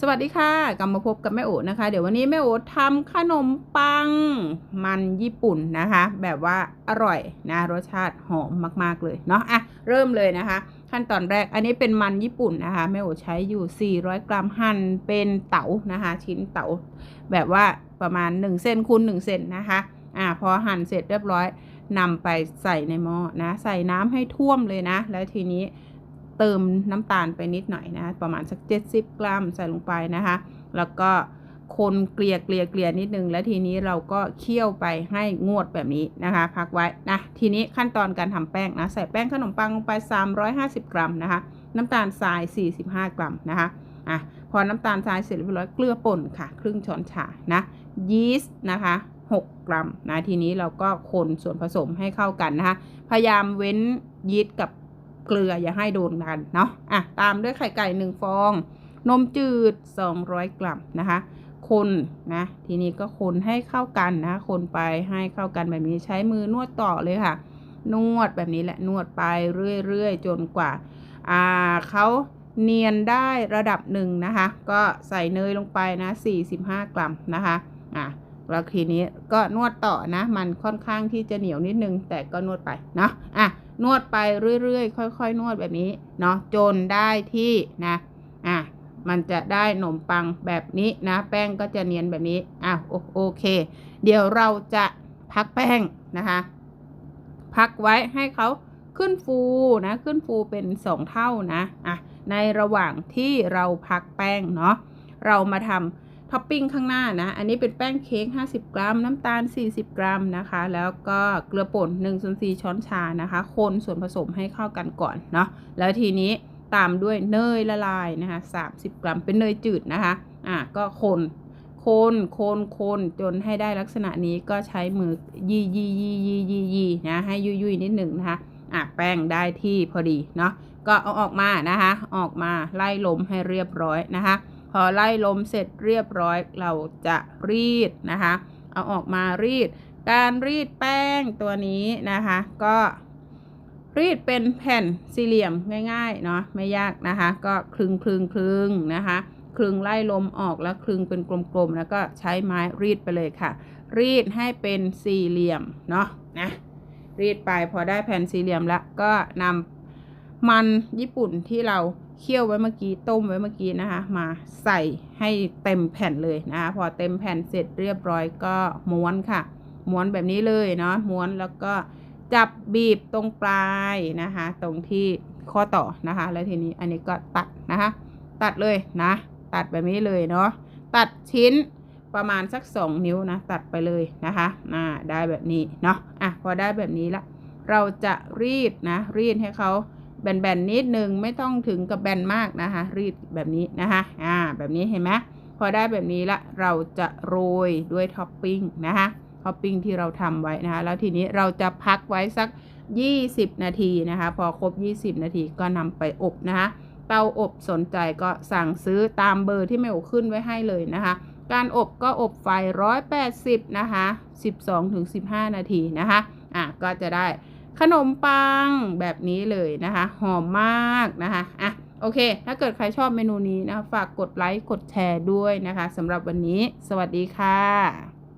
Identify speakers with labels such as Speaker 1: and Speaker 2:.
Speaker 1: สวัสดีค่ะกลับมาพบกับแม่โอนะคะ เดี๋ยววันนี้แม่โอทำขนมปังมันญี่ปุ่นนะคะ แบบว่าอร่อยนะรสชาติหอมมากๆเลยเนาะอะเริ่มเลยนะคะ ขั้นตอนแรกอันนี้เป็นมันญี่ปุ่นนะคะแม่โอใช้อยู่ 400 กรัมหั่นเป็นเต๋านะคะ ชิ้นเต๋าแบบว่าประมาณ1เซนคูณ1เซนนะคะอะพอหั่นเสร็จเรียบร้อยนำไปใส่ในหม้อนะ ใส่น้ำให้ท่วมเลยนะ แล้วทีนี้ เติมน้ำตาลไปนิดหน่อยนะประมาณสัก 70 กรัมใส่ลงไปนะคะ แล้วก็คนเกลี่ยเกลี่ยเกลี่ยนิดนึง แล้วทีนี้เราก็เคี่ยวไปให้งวดแบบนี้นะคะ พักไว้นะทีนี้ขั้นตอนการทำแป้งนะใส่แป้งขนมปังลงไป 350 กรัมนะคะ น้ำตาลทราย 45 กรัมนะคะอะพอน้ำตาลทรายเสร็จเรียบร้อยเกลือป่นค่ะ ครึ่งช้อนชานะยีสต์นะคะ6 กรัมนะทีนี้เราก็คนส่วนผสมให้เข้ากันนะคะ พยายามเว้นยีสต์กับ เกลืออย่าให้โดนกันเนาะอะตามด้วยไข่ไก่หนึ่งฟอง นมจืด 200 กรัมนะคะ คนนะทีนี้ก็คนให้เข้ากันนะ คนไปให้เข้ากันแบบนี้ใช้มือนวดต่อเลยค่ะ นวดแบบนี้แหละนวดไปเรื่อยๆ จนกว่าอ่าเขาเนียนได้ระดับหนึ่งนะคะ ก็ใส่เนยลงไปนะ 45 กรัมนะคะอะแล้วทีนี้ก็นวดต่อนะ มันค่อนข้างที่จะเหนียวนิดนึง แต่ก็นวดไปเนาะอะ นวดไปเรื่อยๆ ค่อยๆ นวดแบบนี้เนาะจนได้ที่นะอะมันจะได้ขนมปังแบบนี้นะ แป้งก็จะเนียนแบบนี้อะโอโอเค เดี๋ยวเราจะพักแป้งนะคะ พักไว้ให้เขาขึ้นฟูนะขึ้นฟูเป็นสองเท่านะอะในระหว่างที่เราพักแป้งเนาะเรามาทำ ท็อปปิ้งข้างหน้านะ อันนี้เป็นแป้งเค้ก 50 กรัม น้ำตาล 40 กรัมนะคะ แล้วก็เกลือป่น1ส่วน4ช้อนชานะคะ คนส่วนผสมให้เข้ากันก่อนเนาะ แล้วทีนี้ตามด้วยเนยละลายนะคะ 30 กรัม เป็นเนยจืดนะคะ อะก็คนคนคนคนจนให้ได้ลักษณะนี้ก็ใช้มือยียียียียียีนะให้ยุยยุยนิดหนึ่งนะคะ อะแป้งได้ที่พอดีเนาะ ก็เอาออกมานะคะ ออกมาไล่ลมให้เรียบร้อยนะคะ พอไล่ลมเสร็จเรียบร้อยเราจะรีดนะคะ เอาออกมารีด การรีดแป้งตัวนี้นะคะ ก็รีดเป็นแผ่นสี่เหลี่ยมง่ายๆเนาะไม่ยากนะคะ ก็คลึงคลึงคลึงนะคะคลึงไล่ลมออกแล้วคลึงเป็นกลมๆ แล้วก็ใช้ไม้รีดไปเลยค่ะ รีดให้เป็นสี่เหลี่ยมเนาะนะรีดไปพอได้แผ่นสี่เหลี่ยมแล้วก็นำมันญี่ปุ่นที่เรา เคี่ยวไว้เมื่อกี้ต้มไว้เมื่อกี้นะคะ มาใส่ให้เต็มแผ่นเลยนะคะพอเต็มแผ่นเสร็จเรียบร้อยก็ม้วนค่ะ ม้วนแบบนี้เลยเนาะม้วนแล้วก็จับบีบตรงปลายนะคะ ตรงที่ข้อต่อนะคะ แล้วทีนี้อันนี้ก็ตัดนะคะ ตัดเลยนะ ตัดแบบนี้เลยเนาะตัดชิ้นประมาณสัก 2 นิ้วนะ ตัดไปเลยนะคะอ่าได้แบบนี้เนาะอะพอได้แบบนี้ละเราจะรีดนะ รีดให้เขา แบนๆนิดนึงไม่ต้องถึงกับแบนมากนะคะ รีดแบบนี้นะคะอ่าแบบนี้เห็นไหมพอได้แบบนี้ละเราจะโรยด้วยท็อปปิ้งนะคะท็อปปิ้งที่เราทำไว้นะคะ แล้วทีนี้เราจะพักไว้สัก 20 นาทีนะคะ พอครบ 20 นาทีก็นำไปอบนะคะเตาอบสนใจก็สั่งซื้อตามเบอร์ที่แม่โอขึ้นไว้ให้เลยนะคะ การอบก็อบไฟ 180 นะคะ 12-15 นาทีนะคะอะก็จะได้ ขนมปังแบบนี้เลยนะคะ หอมมากนะคะอะโอเค ถ้าเกิดใครชอบเมนูนี้นะ ฝากกดไลค์ กดแชร์ด้วยนะคะสำหรับวันนี้ สวัสดีค่ะ